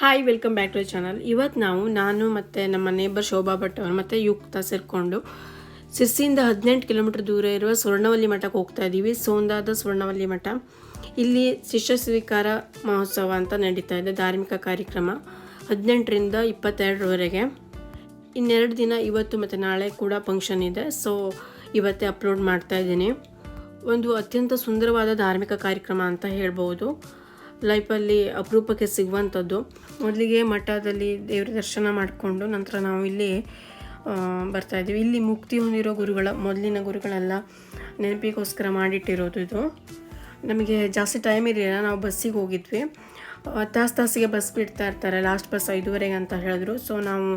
Hi welcome back to channel ಇವತ್ತು ನಾವು, ನಾನು ಮತ್ತು ನಮ್ಮ ನೇಬರ್ ಶೋಭಾ ಭಟ್ ಅವರು ಮತ್ತು ಯುಕ್ತ ಸೇರಿಕೊಂಡು ಸಿರ್ಸಿಯಿಂದ ಹದಿನೆಂಟು ಕಿಲೋಮೀಟರ್ ದೂರ ಇರುವ ಸ್ವರ್ಣವಲ್ಲಿ ಮಠಕ್ಕೆ ಹೋಗ್ತಾ ಇದ್ದೀವಿ ಸೋಂದಾದ ಸ್ವರ್ಣವಲ್ಲಿ ಮಠ. ಇಲ್ಲಿ ಶಿಷ್ಯ ಸ್ವೀಕಾರ ಮಹೋತ್ಸವ ಅಂತ ನಡೀತಾ ಇದೆ, ಧಾರ್ಮಿಕ ಕಾರ್ಯಕ್ರಮ. ಹದಿನೆಂಟರಿಂದ ಇಪ್ಪತ್ತೆರಡರವರೆಗೆ. ಇನ್ನೆರಡು ದಿನ, ಇವತ್ತು ಮತ್ತು ನಾಳೆ ಕೂಡ ಫಂಕ್ಷನ್ ಇದೆ. ಸೊ ಇವತ್ತೇ ಅಪ್ಲೋಡ್ ಮಾಡ್ತಾ ಇದ್ದೀನಿ. ಒಂದು ಅತ್ಯಂತ ಸುಂದರವಾದ ಧಾರ್ಮಿಕ ಕಾರ್ಯಕ್ರಮ ಅಂತ ಹೇಳ್ಬೋದು. ಲೈಫಲ್ಲಿ ಅಪರೂಪಕ್ಕೆ ಸಿಗುವಂಥದ್ದು. ಮೊದಲಿಗೆ ಮಠದಲ್ಲಿ ದೇವರ ದರ್ಶನ ಮಾಡಿಕೊಂಡು ನಂತರ ನಾವು ಇಲ್ಲಿ ಬರ್ತಾ ಇದ್ದೀವಿ. ಇಲ್ಲಿ ಮುಕ್ತಿ ಹೊಂದಿರೋ ಗುರುಗಳ, ಮೊದಲಿನ ಗುರುಗಳೆಲ್ಲ ನೆನಪಿಗೋಸ್ಕರ ಮಾಡಿಟ್ಟಿರೋದು ಇದು. ನಮಗೆ ಜಾಸ್ತಿ ಟೈಮ್ ಇರಲಿಲ್ಲ. ನಾವು ಬಸ್ಸಿಗೆ ಹೋಗಿದ್ವಿ. ತಾಸು ತಾಸಿಗೆ ಬಸ್ ಬಿಡ್ತಾ ಇರ್ತಾರೆ ಲಾಸ್ಟ್ ಬಸ್ ಐದುವರೆಗೆ ಅಂತ ಹೇಳಿದ್ರು. ಸೊ ನಾವು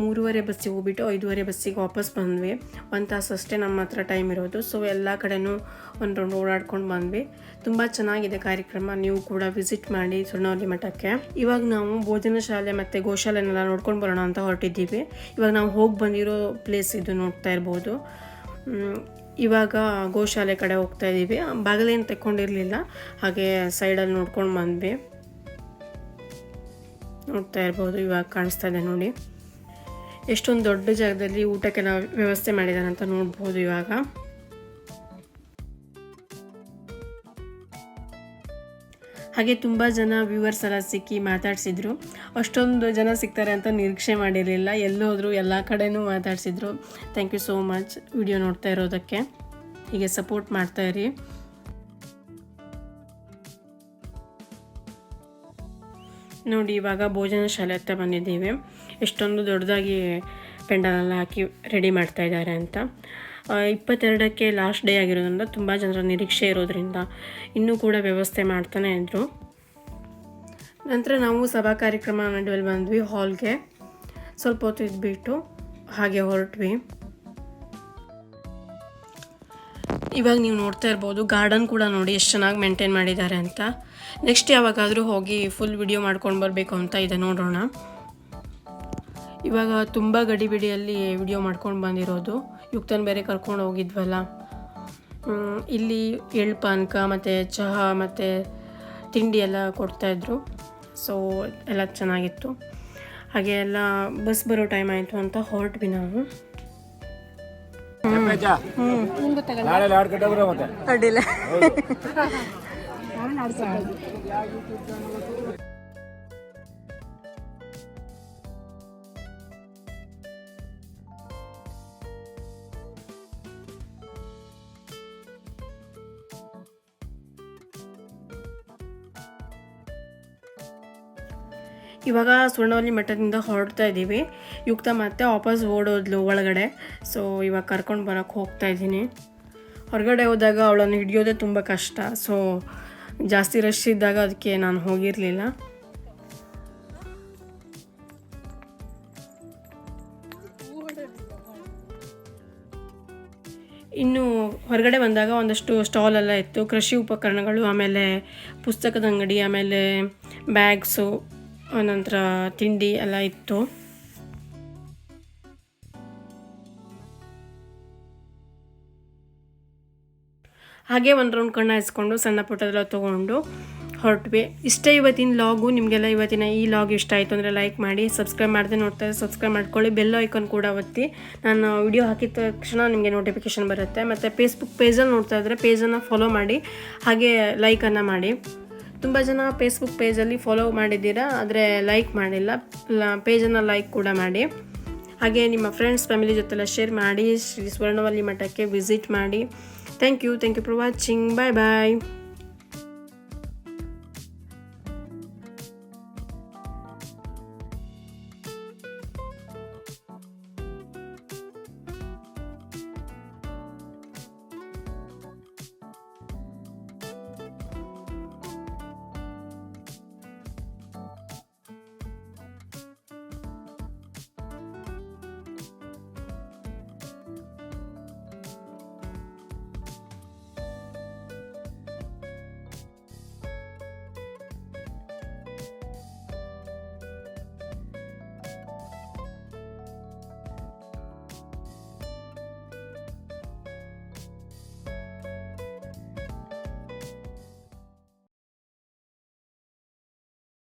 ಮೂರುವರೆ ಬಸ್ಸಿಗೆ ಹೋಗ್ಬಿಟ್ಟು ಐದುವರೆ ಬಸ್ಸಿಗೆ ವಾಪಸ್ ಬಂದ್ವಿ. ಒಂದು ತಾಸು ಅಷ್ಟೇ ನಮ್ಮ ಹತ್ರ ಟೈಮ್ ಇರೋದು. ಸೊ ಎಲ್ಲ ಕಡೆನೂ ಒಂದು ರೌಂಡ್ ಓಡಾಡ್ಕೊಂಡು ಬಂದ್ವಿ. ತುಂಬ ಚೆನ್ನಾಗಿದೆ ಕಾರ್ಯಕ್ರಮ. ನೀವು ಕೂಡ ವಿಸಿಟ್ ಮಾಡಿ ಸುಣ್ಣವಲ್ಲಿ ಮಠಕ್ಕೆ. ಇವಾಗ ನಾವು ಭೋಜನ ಶಾಲೆ ಮತ್ತು ಗೋಶಾಲೆನೆಲ್ಲ ನೋಡ್ಕೊಂಡು ಬರೋಣ ಅಂತ ಹೊರಟಿದ್ದೀವಿ. ಇವಾಗ ನಾವು ಹೋಗಿ ಬಂದಿರೋ ಪ್ಲೇಸ್ ಇದು ನೋಡ್ತಾ ಇರ್ಬೋದು. ಇವಾಗ ಗೋಶಾಲೆ ಕಡೆ ಹೋಗ್ತಾ ಇದ್ದೀವಿ. ಬಾಗಿಲೇನು ತೆಕ್ಕೊಂಡಿರಲಿಲ್ಲ. ಹಾಗೆ ಸೈಡಲ್ಲಿ ನೋಡ್ಕೊಂಡು ಬಂದ್ವಿ. ನೋಡ್ತಾ ಇರ್ಬೋದು, ಇವಾಗ ಕಾಣಿಸ್ತಾ ಇದೆ ನೋಡಿ. ಎಷ್ಟೊಂದು ದೊಡ್ಡ ಜಾಗದಲ್ಲಿ ಊಟಕ್ಕೆಲ್ಲ ವ್ಯವಸ್ಥೆ ಮಾಡಿದ್ದಾರೆ ಅಂತ ನೋಡ್ಬೋದು ಇವಾಗ. ಹಾಗೆ ತುಂಬ ಜನ ವ್ಯೂವರ್ಸ್ ಎಲ್ಲ ಸಿಕ್ಕಿ ಮಾತಾಡಿಸಿದ್ರು. ಅಷ್ಟೊಂದು ಜನ ಸಿಗ್ತಾರೆ ಅಂತ ನಿರೀಕ್ಷೆ ಮಾಡಿರಲಿಲ್ಲ. ಎಲ್ಲೋದ್ರು ಎಲ್ಲ ಕಡೆನೂ ಮಾತಾಡಿಸಿದ್ರು. Thank you so much video ನೋಡ್ತಾ ಇರೋದಕ್ಕೆ. ಹೀಗೆ ಸಪೋರ್ಟ್ ಮಾಡ್ತಾ ನೋಡಿ, ಇವಾಗ ಭೋಜನ ಶಾಲೆ ಹತ್ರ ಬಂದಿದ್ದೀವಿ. ಎಷ್ಟೊಂದು ದೊಡ್ಡದಾಗಿ ಪೆಂಡಲೆಲ್ಲ ಹಾಕಿ ರೆಡಿ ಮಾಡ್ತಾ ಇದ್ದಾರೆ ಅಂತ. ಇಪ್ಪತ್ತೆರಡಕ್ಕೆ ಲಾಸ್ಟ್ ಡೇ ಆಗಿರೋದ್ರಿಂದ ತುಂಬ ಜನರ ನಿರೀಕ್ಷೆ ಇರೋದ್ರಿಂದ ಇನ್ನೂ ಕೂಡ ವ್ಯವಸ್ಥೆ ಮಾಡ್ತಾನೆ ಇದ್ದರು ನಂತರ ನಾವು ಸಭಾ ಕಾರ್ಯಕ್ರಮ ನಡುವಲ್ಲಿ ಬಂದ್ವಿ ಹಾಲ್ಗೆ ಸ್ವಲ್ಪ ಹೊತ್ತು ಇದ್ಬಿಟ್ಟು ಹಾಗೆ ಹೊರಟ್ವಿ. ಇವಾಗ ನೀವು ನೋಡ್ತಾ ಇರ್ಬೋದು ಗಾರ್ಡನ್ ಕೂಡ ನೋಡಿ ಎಷ್ಟು ಚೆನ್ನಾಗಿ ಮೇಂಟೈನ್ ಮಾಡಿದ್ದಾರೆ ಅಂತ. ನೆಕ್ಸ್ಟ್ ಯಾವಾಗಾದರೂ ಹೋಗಿ ಫುಲ್ ವಿಡಿಯೋ ಮಾಡ್ಕೊಂಡು ಬರಬೇಕು ಅಂತ ಇದೆ ನೋಡೋಣ. ಇವಾಗ ತುಂಬ ಗಡಿಬಿಡಿಯಲ್ಲಿ ವಿಡಿಯೋ ಮಾಡ್ಕೊಂಡು ಬಂದಿರೋದು. ಯುಕ್ತನ್ ಬೇರೆ ಕರ್ಕೊಂಡು ಹೋಗಿದ್ವಲ್ಲ. ಇಲ್ಲಿ ಎಳ್ಳು ಪಾನಕ ಮತ್ತು ಚಹಾ ಮತ್ತು ತಿಂಡಿ ಎಲ್ಲ ಕೊಡ್ತಾಯಿದ್ರು ಸೊ ಎಲ್ಲ ಚೆನ್ನಾಗಿತ್ತು. ಹಾಗೆ ಎಲ್ಲ ಬಸ್ ಬರೋ ಟೈಮ್ ಆಯಿತು ಅಂತ ಹೊರಟ್ವಿ ನಾವು. ಅಡ್ಡಿಲ್ಲ. ಇವಾಗ ಸುವರ್ಣವಲ್ಲಿ ಮಠದಿಂದ ಹೊರಡ್ತಾ ಇದ್ದೀವಿ. ಯುಕ್ತ ಮತ್ತೆ ವಾಪಸ್ ಓಡೋದ್ಲು ಒಳಗಡೆ. ಸೊ ಇವಾಗ ಕರ್ಕೊಂಡು ಬರೋಕ್ಕೆ ಹೋಗ್ತಾ ಇದ್ದೀನಿ. ಹೊರಗಡೆ ಹೋದಾಗ ಅವಳನ್ನು ಹಿಡಿಯೋದೇ ತುಂಬ ಕಷ್ಟ. ಸೊ ಜಾಸ್ತಿ ರಶ್ ಇದ್ದಾಗ ಅದಕ್ಕೆ ನಾನು ಹೋಗಿರಲಿಲ್ಲ. ಇನ್ನು ಹೊರಗಡೆ ಬಂದಾಗ ಒಂದಷ್ಟು ಸ್ಟಾಲ್ ಎಲ್ಲ ಇತ್ತು. ಕೃಷಿ ಉಪಕರಣಗಳು, ಆಮೇಲೆ ಪುಸ್ತಕದ ಅಂಗಡಿ, ಆಮೇಲೆ ಬ್ಯಾಗ್ಸು ನಂತರ ತಿಂಡಿ ಎಲ್ಲ ಇತ್ತು. ಹಾಗೆ ಒಂದು ರೌಂಡ್ ಕಣ್ಣ ಹಾಯಿಸ್ಕೊಂಡು ಸಣ್ಣ ಪುಟ್ಟದೆಲ್ಲ ತೊಗೊಂಡು ಹೊರಟ್ವಿ. ಇಷ್ಟೇ ಇವತ್ತಿನ ಲಾಗು ನಿಮಗೆಲ್ಲ ಇವತ್ತಿನ ಈ ಲಾಗ್ ಇಷ್ಟ ಆಯಿತು ಅಂದರೆ ಲೈಕ್ ಮಾಡಿ ಸಬ್ಸ್ಕ್ರೈಬ್ ಮಾಡದೆ ನೋಡ್ತಾ ಸಬ್ಸ್ಕ್ರೈಬ್ ಮಾಡ್ಕೊಳ್ಳಿ. ಬೆಲ್ ಐಕಾನ್ ಕೂಡ ಒತ್ತಿ. ನಾನು ವಿಡಿಯೋ ಹಾಕಿದ ತಕ್ಷಣ ನಿಮಗೆ ನೋಟಿಫಿಕೇಶನ್ ಬರುತ್ತೆ. ಮತ್ತು ಫೇಸ್ಬುಕ್ ಪೇಜಲ್ಲಿ ನೋಡ್ತಾ ಇದ್ದರೆ ಪೇಜನ್ನು ಫಾಲೋ ಮಾಡಿ. ಹಾಗೆ ಲೈಕನ್ನು ಮಾಡಿ. ತುಂಬ ಜನ ಫೇಸ್ಬುಕ್ ಪೇಜಲ್ಲಿ ಫಾಲೋ ಮಾಡಿದ್ದೀರಾ, ಆದರೆ ಲೈಕ್ ಮಾಡಿಲ್ಲ. ಪೇಜನ್ನು ಲೈಕ್ ಕೂಡ ಮಾಡಿ. ಹಾಗೆ ನಿಮ್ಮ ಫ್ರೆಂಡ್ಸ್ ಫ್ಯಾಮಿಲಿ ಜೊತೆಲ್ಲ ಶೇರ್ ಮಾಡಿ ಶ್ರೀ ಸ್ವರ್ಣವಲ್ಲಿ ಮಠಕ್ಕೆ ವಿಸಿಟ್ ಮಾಡಿ. Thank you thank you for watching bye bye